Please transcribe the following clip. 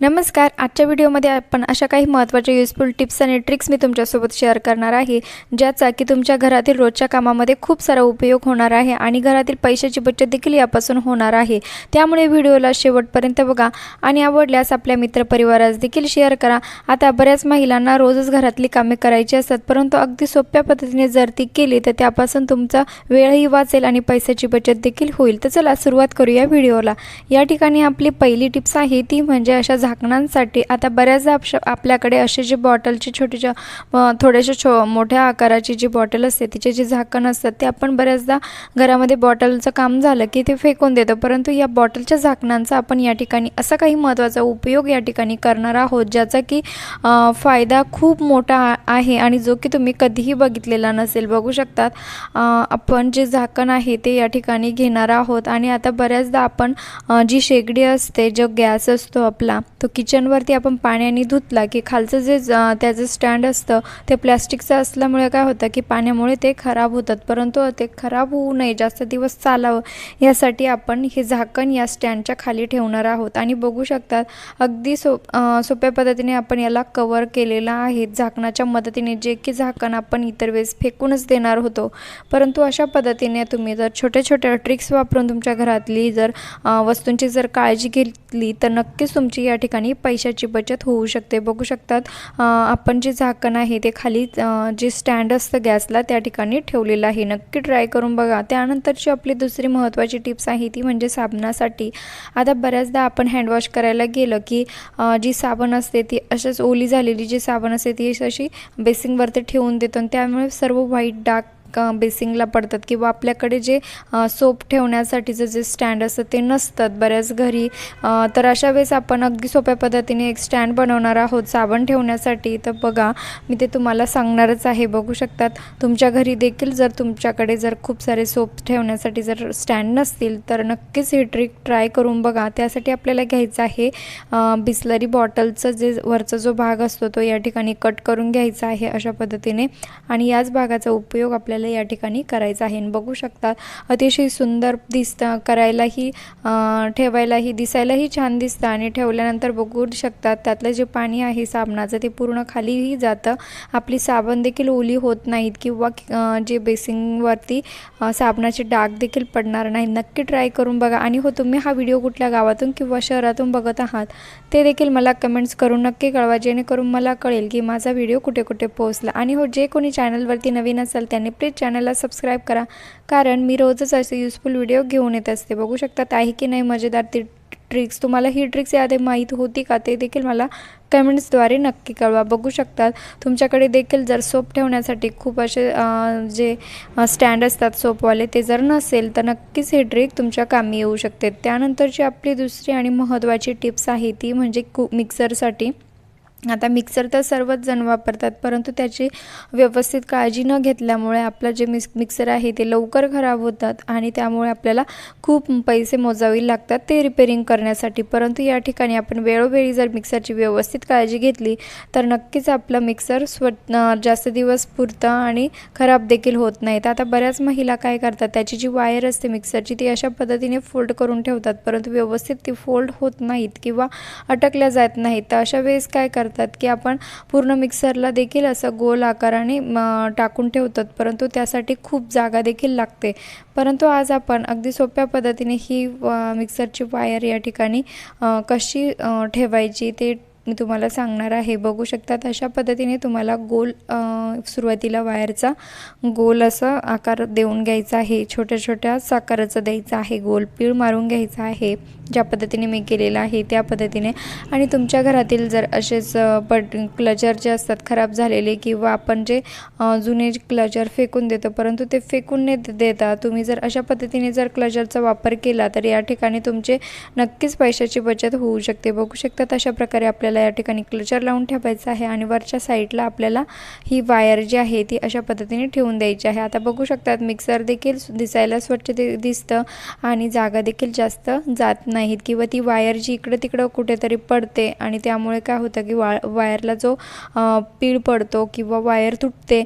नमस्कार. आजच्या व्हिडिओमध्ये आपण अशा काही महत्त्वाच्या युजफुल टिप्स आणि ट्रिक्स मी तुमच्यासोबत शेअर करणार आहे ज्याचा की तुमच्या घरातील रोजच्या कामामध्ये खूप सारा उपयोग होणार आहे आणि घरातील पैशाची बचत देखील यापासून होणार आहे. त्यामुळे व्हिडिओला शेवटपर्यंत बघा आणि आवडल्यास आपल्या मित्रपरिवारास देखील शेअर करा. आता बऱ्याच महिलांना रोजच घरातली कामे करायची असतात परंतु अगदी सोप्या पद्धतीने जर ती केली तर त्यापासून तुमचा वेळही वाचेल आणि पैशाची बचत देखील होईल. तर चला सुरुवात करूया व्हिडिओला. या ठिकाणी आपली पहिली टिप्स आहे ती म्हणजे अशा झाकणांसाठी आता बऱ्याचदा आप आपल्याकडे असे जे बॉटलचे छोटे थोडेसे छो मोठ्या आकाराची जी बॉटल असते तिचे जे झाकण असतात ते आपण बऱ्याचदा घरामध्ये बॉटलचं काम झालं की ते फेकून देतो. परंतु या बॉटलच्या झाकणांचा आपण या ठिकाणी असा काही महत्त्वाचा उपयोग या ठिकाणी करणार आहोत ज्याचा की फायदा खूप मोठा आहे आणि जो की तुम्ही कधीही बघितलेला नसेल. बघू शकतात आपण जे झाकण आहे ते या ठिकाणी घेणार आहोत आणि आता बऱ्याचदा आपण जी शेगडी असते जो गॅस असतो आपला तो किचनवरती आपण पाण्याने धुतला की खालचं जे त्याचं स्टँड असतं ते प्लॅस्टिकचं असल्यामुळे काय होतं की पाण्यामुळे ते खराब होतात. परंतु ते खराब होऊ नये जास्त दिवस चालावं यासाठी आपण हे झाकण या स्टँडच्या खाली ठेवणार आहोत. आणि बघू शकतात अगदी सो सोप्या पद्धतीने आपण याला कवर केलेला आहे. झाकणाच्या मदतीने जे की झाकण आपण इतर वेळेस फेकूनच देणार होतो. परंतु अशा पद्धतीने तुम्ही जर छोट्या छोट्या ट्रिक्स वापरून तुमच्या घरातली जर वस्तूंची जर काळजी घेतली तर नक्कीच तुमची या ठिकाणी ठिकाणी पैशाची बचत होऊ शकते. बघू शकतात आपण जे झाकण आहे ते खाली जे स्टँड असतं गॅसला त्या ठिकाणी ठेवलेलं आहे. नक्की ट्राय करून बघा. त्यानंतरची आपली दुसरी महत्त्वाची टिप्स आहे ती म्हणजे साबणासाठी. आता बऱ्याचदा आपण हँडवॉश करायला गेलं की जी साबण असते ती अशाच ओली झालेली जी साबण असते ती अशी बेसिंगवरती ठेवून देतो आणि त्यामुळे सर्व व्हाईट डाग बेसिंगला पडतात किंवा आपल्याकडे जे सोप ठेवण्यासाठीचं जे स्टँड असतं ते नसतात. बऱ्याच घरी तर अशा वेळेस आपण अगदी सोप्या पद्धतीने एक स्टँड बनवणार आहोत साबण ठेवण्यासाठी. तर बघा मी ते तुम्हाला सांगणारच आहे. बघू शकतात तुमच्या घरी देखील जर तुमच्याकडे जर खूप सारे सोप ठेवण्यासाठी जर स्टँड नसतील तर नक्कीच ही ट्रिक ट्राय करून बघा. त्यासाठी आपल्याला घ्यायचं आहे बिस्लरी बॉटलचं जे वरचा जो भाग असतो तो या ठिकाणी कट करून घ्यायचा आहे अशा पद्धतीने. आणि याच भागाचा उपयोग आपल्याला आपल्याला या ठिकाणी करायचं आहे. बघू शकतात अतिशय सुंदर दिसतं करायलाही ठेवायलाही दिसायलाही छान दिसतं. आणि ठेवल्यानंतर बघू शकतात त्यातलं जे पाणी आहे साबणाचं ते पूर्ण खालीही जातं. आपली साबण देखील ओली होत नाहीत किंवा जे बेसिंगवरती साबणाचे डाग देखील पडणार नाही. नक्की ट्राय करून बघा. आणि हो तुम्ही हा व्हिडिओ कुठल्या गावातून किंवा शहरातून बघत आहात ते देखील मला कमेंट्स करून नक्की कळवा. जेणेकरून मला कळेल की माझा व्हिडिओ कुठे कुठे पोहोचला. आणि हो जे कोणी चॅनलवरती नवीन असेल त्यांनी प्लीज चॅनलला सबस्क्राईब करा. कारण मी रोजच असे युजफुल व्हिडिओ घेऊन येत असते. बघू शकतात आहे की नाही मजेदार ती ट्रिक्स तुम्हाला ही ट्रिक्स याआधी माहीत होती का? ते देखील मला कमेंट्सद्वारे नक्की कळवा. बघू शकतात. तुमच्याकडे देखील जर सोप ठेवण्यासाठी खूप असे जे स्टँड असतात सोपवाले ते जर नसेल तर नक्कीच हे ट्रिक तुमच्या कामी येऊ शकते. त्यानंतरची आपली दुसरी आणि महत्त्वाची टिप्स आहे ती म्हणजे कु मिक्सरसाठी आता मिक्सर तर सर्वच जण वापरतात परंतु त्याची व्यवस्थित काळजी न घेतल्यामुळे आपलं जे मिक्स मिक्सर आहे ते लवकर खराब होतात आणि त्यामुळे आपल्याला खूप पैसे मोजावे लागतात ते रिपेरिंग करण्यासाठी. परंतु या ठिकाणी आपण वेळोवेळी जर मिक्सरची व्यवस्थित काळजी घेतली तर नक्कीच आपलं मिक्सर स्व जास्त दिवस पुरतं आणि खराब देखील होत नाहीत आता बऱ्याच महिला काय करतात त्याची जी वायर असते मिक्सरची ती अशा पद्धतीने फोल्ड करून ठेवतात परंतु व्यवस्थित ती फोल्ड होत नाहीत किंवा अटकल्या जात नाहीत. तर अशा वेळेस काय करतात करतात की आपण पूर्ण मिक्सरला देखील असं गोल आकाराने टाकून ठेवतात. परंतु त्यासाठी खूप जागा देखील लागते. परंतु आज आपण अगदी सोप्या पद्धतीने ही मिक्सरची वायर या ठिकाणी कशी ठेवायची ते मी तुम्हाला सांगणार आहे. बघू शकतात अशा पद्धतीने तुम्हाला गोल सुरुवातीला वायरचा गोल असं आकार देऊन घ्यायचा आहे. छोट्या छोट्या साकाराचं द्यायचं आहे. गोल पीळ मारून घ्यायचा आहे. ज्या पद्धतीने मी केलेलं आहे त्या पद्धतीने. आणि तुमच्या घरातील जर असेच बट क्लचर जे असतात खराब झालेले किंवा आपण जे जुने क्लचर फेकून देतो परंतु ते फेकून ने देता तुम्ही जर अशा पद्धतीने जर क्लचरचा वापर केला तर या ठिकाणी तुमचे नक्कीच पैशाची बचत होऊ शकते. बघू शकतात अशा प्रकारे आपल्याला या ठिकाणी क्लचर लावून ठेवायचं आहे आणि वरच्या साईडला आपल्याला ही वायर जी आहे ती अशा पद्धतीने ठेवून द्यायची आहे. आता बघू शकतात मिक्सर देखील दिसायला स्वच्छ दिसतं आणि जागा देखील जास्त जात नाहीत किंवा ती वायर जी इकडं तिकडं कुठेतरी पडते आणि त्यामुळे काय होतं की वा वायरला जो पीळ पडतो किंवा वायर तुटते